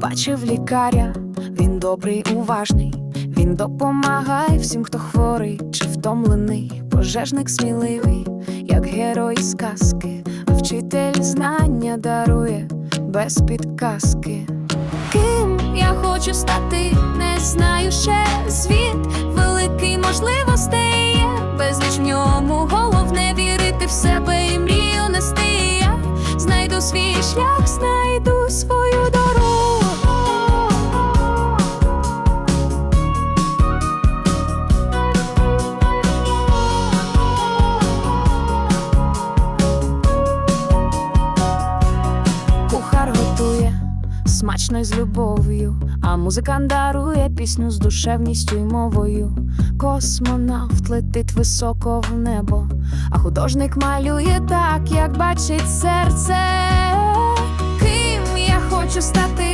бачив лікаря, він добрий, уважний, він допомагає всім, хто хворий чи втомлений, пожежник сміливий, як герой з казки, а вчитель знання дарує без підказки. Ким я хочу стати, не знаю ще. Світ великий можливостей є, безліч в ньому головне вірити в себе і мрію нести. Я знайду свій шлях, знайду свою смачно і з любов'ю, а музикант дарує пісню з душевністю й мовою. Космонавт летить високо в небо, а художник малює так, як бачить серце. Ким я хочу стати,